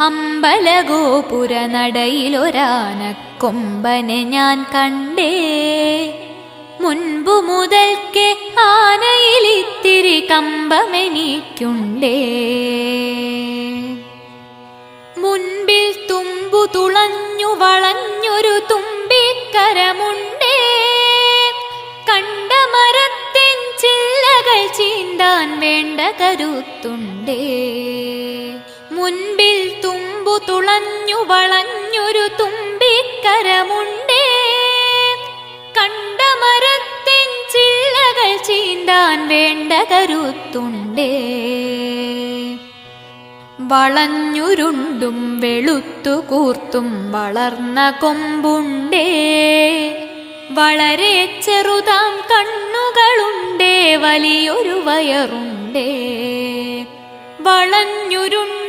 അമ്പലഗോപുര നടയിലൊരാനക്കൊമ്പനെ ഞാൻ കണ്ടേ. മുൻപു മുതൽക്കേ ആനയിലിത്തിരി കമ്പമെനിക്കുണ്ടേ. മുൻപിൽ തുമ്പു തുളഞ്ഞു വളഞ്ഞൊരു തുമ്പിക്കരമുണ്ടേ. കണ്ട മരത്തിൻ ചില്ലകൾ ചീന്താൻ വേണ്ട കരുത്തുണ്ടേ. മുൻപിൽ തുമ്പു തുളഞ്ഞു വളഞ്ഞൊരു തുമ്പിക്കരമുണ്ടേ. കണ്ട മരത്തിൻ ചില്ലകൾ ചീന്താൻ വേണ്ട കരുത്തുണ്ടേ. വളഞ്ഞുരുണ്ടും വെളുത്തു കൂർത്തും വളർന്ന കൊമ്പുണ്ടേ. വളരെ ചെറുതാം കണ്ണുകളുണ്ടേ വലിയൊരു വയറുണ്ടേ. വളഞ്ഞുരുണ്ട